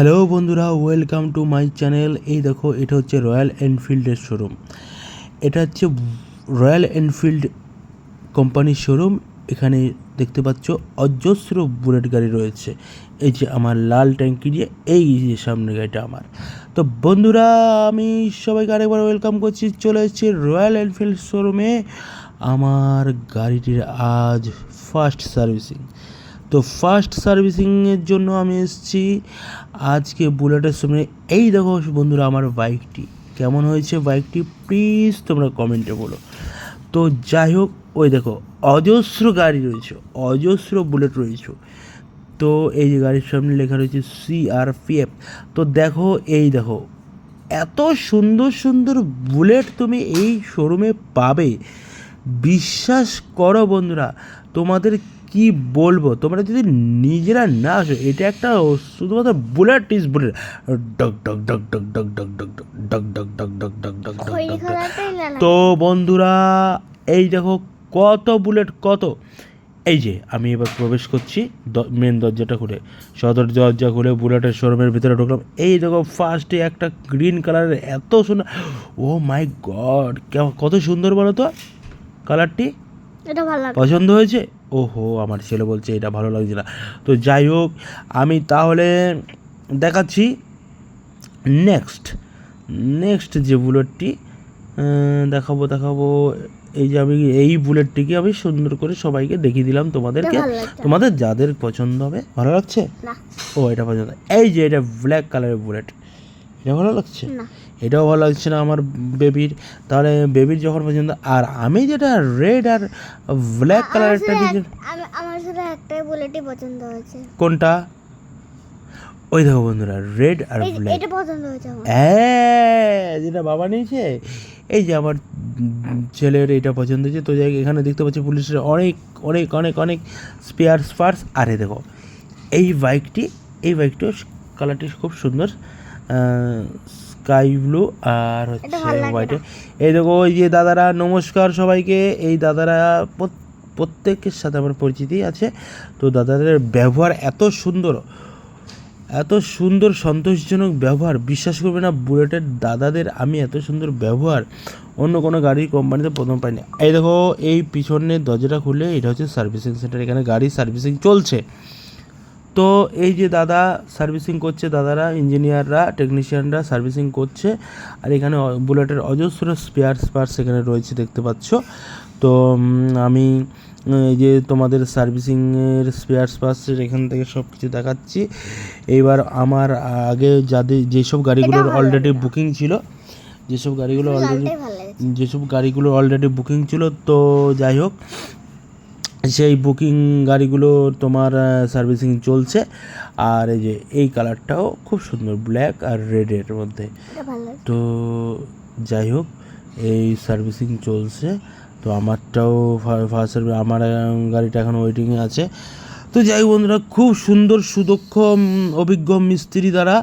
Hello বন্ধুরা, welcome to my channel. এই দেখো, এটা হচ্ছে রয়্যাল এনফিল্ডের শোরুম। এটা হচ্ছে রয়্যাল এনফিল্ড কোম্পানির শোরুম। এখানে দেখতে পাচ্ছ, অজস্র বুলেট গাড়ি রয়েছে। এই যে আমার লাল ট্যাঙ্কি দিয়ে, এই যে সামনে গাড়িটা আমার। তো বন্ধুরা, আমি সবাইকে আরেকবার ওয়েলকাম করছি। চলে এসেছি রয়্যাল এনফিল্ড শোরুমে। আমার গাড়িটির আজ ফার্স্ট সার্ভিসিং। তো ফার্স্ট সার্ভিসিংয়ের জন্য আমি এসেছি। আজকে বুলেটের সামনে এই দেখো বন্ধুরা আমার বাইকটি কেমন হয়েছে বাইকটি প্লিজ তোমরা কমেন্টে বলো। তো যাই হোক, ওই দেখো, অজস্র গাড়ি রয়েছে, অজস্র বুলেট রয়েছে। তো এই যে গাড়ির সামনে লেখা রয়েছে সিআরপিএফ তো দেখো, এই দেখো, এত সুন্দর সুন্দর বুলেট তুমি এই শোরুমে পাবে। বিশ্বাস করো বন্ধুরা, তোমাদের কি বলব তোমরা যদি নিজেরা না আসো এটা একটা শুধুমাত্র বুলেট ইজ বুলেট ডক ডক ডক ডক ডক ডক ডক ডক ডক ডক ডক ডক ডক ডক ডক ডক তো বন্ধুরা এই দেখো কত বুলেট কত এই যে আমি এবার প্রবেশ করছি মেন দরজাটা খুলে সদর দরজা খুলে বুলেটের শোরুমের ভিতরে ঢুকলাম এই দেখো ফার্স্টে একটা গ্রিন কালারের এত সুন্দর ও মাই গড কত সুন্দর বলো তো কালারটি এটা পছন্দ হয়েছে ওহো আমার ছেলে বলছে এটা ভালো লাগছে না। তো যাই হোক আমি তাহলে দেখাচ্ছি নেক্সট নেক্সট যে বুলেটটি দেখাবো দেখাবো। এই যে আমি এই বুলেটটিকে আমি সুন্দর করে সবাইকে দেখিয়ে দিলাম তোমাদেরকে। তোমাদের যাদের পছন্দ হবে ভালো লাগছে? ও এটা পছন্দ। এই যে এটা ব্ল্যাক কালারের বুলেট। এটা ভালো লাগছে? এটাও ভালো লাগছে না আমার বেবির। তাহলে বেবির যখন পছন্দ আর আমি যেটা রেড আর ব্ল্যাক এক- আমি- আমার শুধু একটাই বুলেটই পছন্দ হয়েছে। কোনটা? ওই দেখো বন্ধুরা রেড আর ব্ল্যাক এটা পছন্দ হয়েছে আমার। হ্যাঁ যেটা বাবা নিয়েছে। এই যে আমার ছেলের এটা পছন্দ হয়েছে। তো যাই এখানে দেখতে পাচ্ছি পুলিশের অনেক অনেক অনেক অনেক স্পেয়ার স্পার্স আরে দেখো এই বাইকটি এই বাইকটিও কালারটি খুব সুন্দর। স্কাই ব্লু আর হচ্ছে হোয়াইটে এই দেখো ওই যে দাদারা নমস্কার সবাইকে। এই দাদারা প্রত্যেকের সাথে আমার পরিচিতি আছে। তো দাদাদের ব্যবহার এত সুন্দর এত সুন্দর সন্তোষজনক ব্যবহার। বিশ্বাস করবে না বুলেটের দাদাদের আমি এত সুন্দর ব্যবহার। অন্য কোনো গাড়ির কোম্পানিতে প্রথম পাইনি। এই দেখো এই পিছনের দরজাটা খুলে এটা হচ্ছে সার্ভিসিং সেন্টার। এখানে গাড়ির সার্ভিসিং চলছে। তো এই যে দাদা সার্ভিসিং করছে দাদারা ইঞ্জিনিয়াররা টেকনিশিয়ানরা সার্ভিসিং করছে আর এখানে বুলেটের অজস্র স্পেয়ার স্পার্স এখানে রয়েছে দেখতে পাচ্ছ। তো আমি এই যে তোমাদের সার্ভিসিংয়ের স্পেয়ার স্পার্সের এখান থেকে সব কিছু দেখাচ্ছি। এইবার আমার আগে যাদের যেসব গাড়িগুলোর অলরেডি বুকিং ছিল যেসব গাড়িগুলো অলরেডি যেসব গাড়িগুলো অলরেডি বুকিং ছিল তো যাই হোক সেই বুকিং গাড়িগুলো তোমার সার্ভিসিং চলছে। আর এই যে এই কালারটাও খুব সুন্দর ব্ল্যাক আর রেডের মধ্যে। তো যাই হোক এই সার্ভিসিং চলছে। তো আমারটাও ফার্স্ট সার্ভিস আমার গাড়িটা এখন ওয়েটিংয়ে আছে। তো যাই হোক বন্ধুরা খুব সুন্দর সুদক্ষ অভিজ্ঞ মিস্ত্রি দ্বারা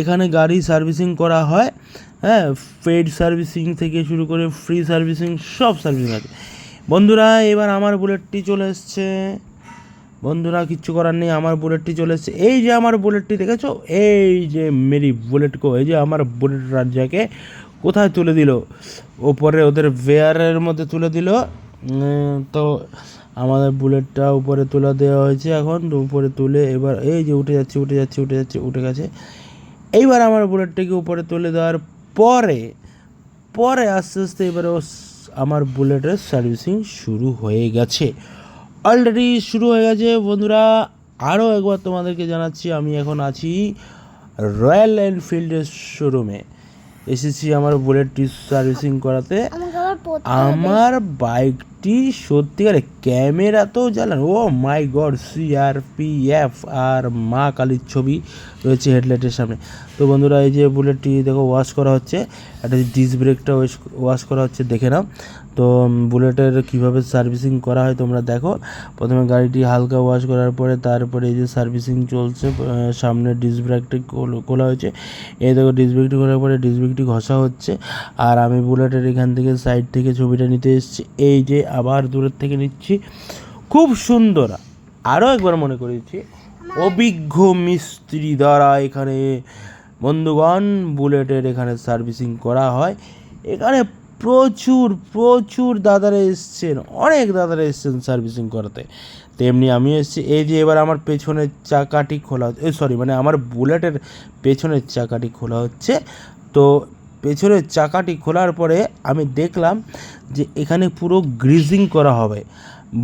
এখানে গাড়ি সার্ভিসিং করা হয়। হ্যাঁ পেড সার্ভিসিং থেকে শুরু করে ফ্রি সার্ভিসিং সব সার্ভিসিং আছে। বন্ধুরা, এবার আমার বুলেটটি চলে এসছে। বন্ধুরা, কিচ্ছু করার নেই, আমার বুলেটটি চলে এসছে। এই যে আমার বুলেটটি, দেখেছ? এই যে মেরি বুলেট কো এই যে আমার বুলেট রাজ্যাকে কোথায় তুলে দিল? ওপরে ওদের বেয়ারের মধ্যে তুলে দিল। তো আমাদের বুলেটটা উপরে তুলে দেওয়া হয়েছে এখন। উপরে তুলে এবার, এই যে উঠে যাচ্ছে উঠে যাচ্ছে উঠে যাচ্ছে, উঠে গেছে। এইবার আমার বুলেটটাকে উপরে তুলে দেওয়ার পরে পরে আস্তে আস্তে এবারে ও আমার বুলেটের সার্ভিসিং শুরু হয়ে গেছে। অলরেডি শুরু হয়ে গেছে। বন্ধুরা আরও একবার তোমাদেরকে জানাচ্ছি আমি এখন আছি রয়্যাল এনফিল্ডের শোরুমে এসেছি আমার বুলেটটি সার্ভিসিং করাতে। আমার আবার আমার সত্যিকারে ক্যামেরা তো জ্বালান। ও মাই গড সিআরপিএফ আর মা কালীর ছবি রয়েছে হেডলাইটের সামনে। তো বন্ধুরা, এই যে বুলেটটি দেখো, ওয়াশ করা হচ্ছে। একটা ডিস ব্রেকটা ওয়াশ করা হচ্ছে, দেখে নাও। তো বুলেটের কীভাবে সার্ভিসিং করা হয় তোমরা দেখো। প্রথমে গাড়িটি হালকা ওয়াশ করার পরে তারপরে এই যে সার্ভিসিং চলছে সামনে ডিস ব্রেকটি খোলা হয়েছে। এই দেখো ডিস ব্রেকটি খোলার পরে ডিস ব্রেকটি ঘষা হচ্ছে। আর আমি বুলেটের এখান থেকে সাইড থেকে ছবিটা নিতে এসেছি। এই যে আবার দূরের থেকে নিচ্ছি। খুব সুন্দর। আরও একবার মনে করেছি অভিজ্ঞ মিস্ত্রি দ্বারা এখানে বন্ধুগণ বুলেটের এখানে সার্ভিসিং করা হয়। এখানে প্রচুর প্রচুর দাদারা এসছেন। অনেক দাদারা এসছেন সার্ভিসিং করাতে। তেমনি আমি এসেছি। এই যে এবার আমার পেছনের চাকাটি খোলা হচ্ছে সরি মানে আমার বুলেটের পেছনের চাকাটি খোলা হচ্ছে। তো পেছনের চাকাটি খোলার পরে আমি দেখলাম যে এখানে পুরো গ্রিজিং করা হবে।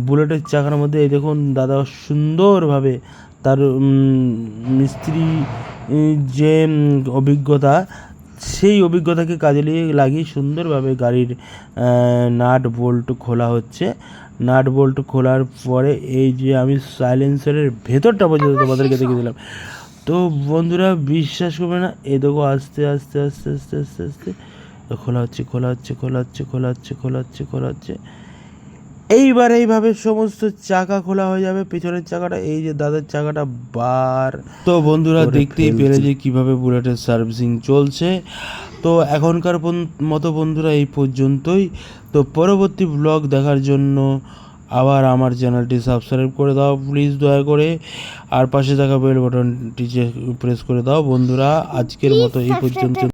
বুলেটের চাকার মধ্যে এই দেখুন দাদা সুন্দরভাবে তার মিস্ত্রি যে অভিজ্ঞতা সেই অভিজ্ঞতাকে কাজে লিয়ে লাগিয়ে সুন্দরভাবে গাড়ির নাট বোল্ট খোলা হচ্ছে। নাট বোল্ট খোলার পরে এই যে আমি সাইলেন্সারের ভেতরটা পর্যন্ত তোমাদেরকে দেখে দিলাম। তো বন্ধুরা বিশ্বাস করবে না এ দেখো আস্তে আস্তে আস্তে আস্তে আস্তে আস্তে খোলা হচ্ছে খোলা হচ্ছে খোলা হচ্ছে খোলা হচ্ছে খোলা হচ্ছে খোলা হচ্ছে। এইবার এইভাবে সমস্ত চাকা খোলা হয়ে যাবে পেছনের চাকাটা এই যে দাদার চাকাটা বার তো বন্ধুরা দেখতেই। পেলে যে কীভাবে বুলেটের সার্ভিসিং চলছে। তো এখনকার মতো বন্ধুরা এই পর্যন্তই। তো পরবর্তী ব্লগ দেখার জন্য আবার আমার চ্যানেলটি সাবস্ক্রাইব করে দাও প্লিজ দয়া করে। আর পাশে থাকা বেল বাটনটি প্রেস করে দাও। বন্ধুরা আজকের মতো এই পর্যন্ত।